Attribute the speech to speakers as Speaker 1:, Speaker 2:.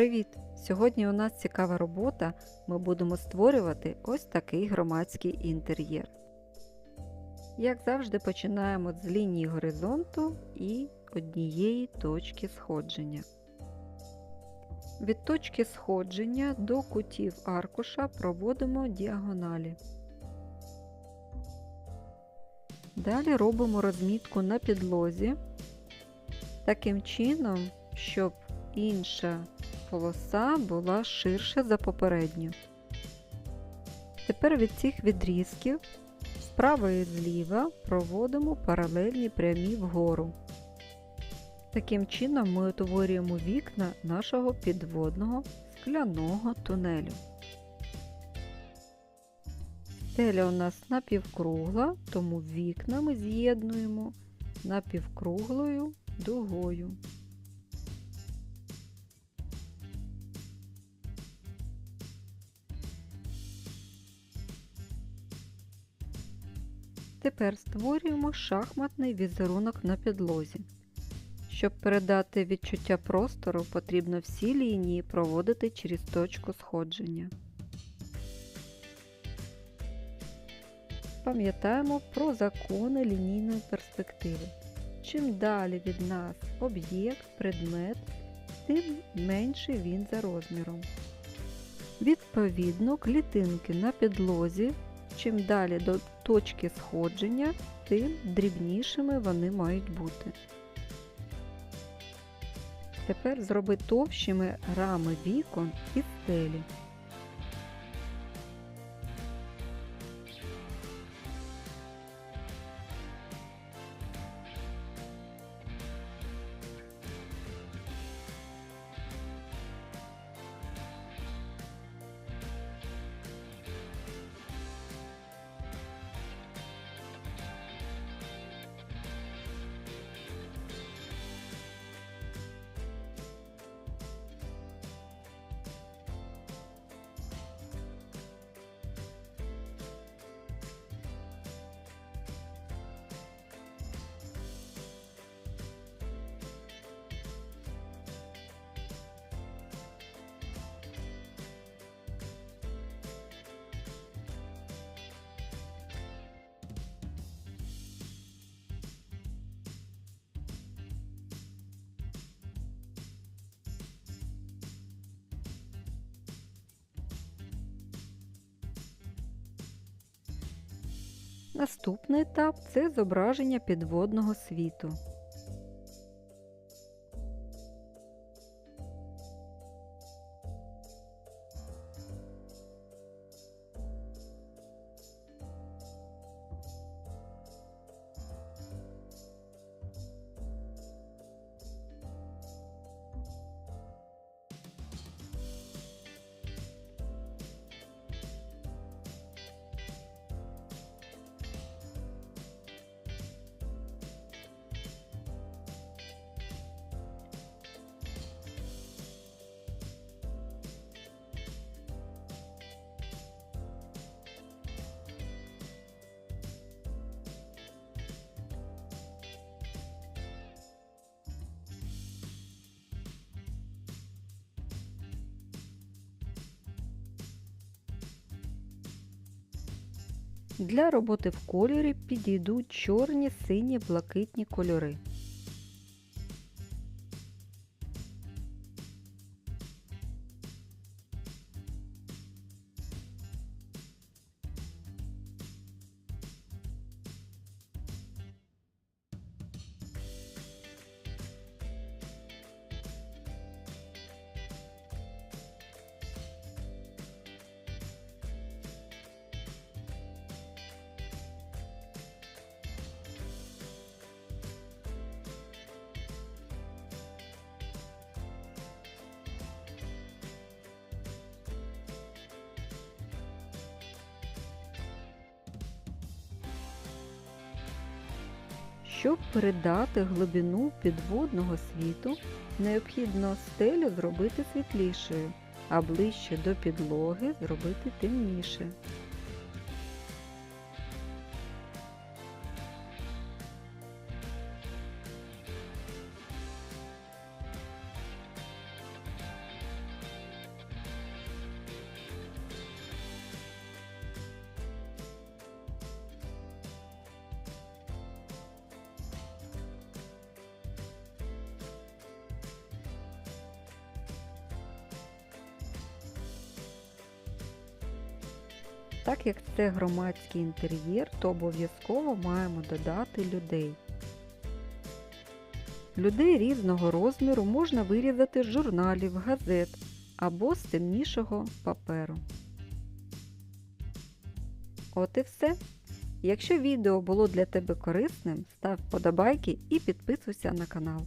Speaker 1: Привіт! Сьогодні у нас цікава робота. Ми будемо створювати ось такий громадський інтер'єр. Як завжди, починаємо з лінії горизонту і однієї точки сходження. Від точки сходження до кутів аркуша проводимо діагоналі. Далі робимо розмітку на підлозі таким чином, щоб інша полоса була ширша за попередню. Тепер від цих відрізків справа і зліва проводимо паралельні прямі вгору. Таким чином ми утворюємо вікна нашого підводного скляного тунелю. Стеля у нас напівкругла, тому вікна ми з'єднуємо напівкруглою дугою. Тепер створюємо шахматний візерунок на підлозі. Щоб передати відчуття простору, потрібно всі лінії проводити через точку сходження. Пам'ятаємо про закони лінійної перспективи. Чим далі від нас об'єкт, предмет, тим менший він за розміром. Відповідно, клітинки на підлозі Чим далі до точки сходження, тим дрібнішими вони мають бути. Тепер зроби товщими рами вікон і стелі. Наступний етап це зображення підводного світу. Для роботи в кольорі підійдуть чорні, сині, блакитні кольори. Щоб передати глибину підводного світу, необхідно стелю зробити світлішою, а ближче до підлоги зробити темніше. Так як це громадський інтер'єр, то обов'язково маємо додати людей. Людей різного розміру можна вирізати з журналів, газет або з темнішого паперу. От і все. Якщо відео було для тебе корисним, став вподобайки і підписуйся на канал.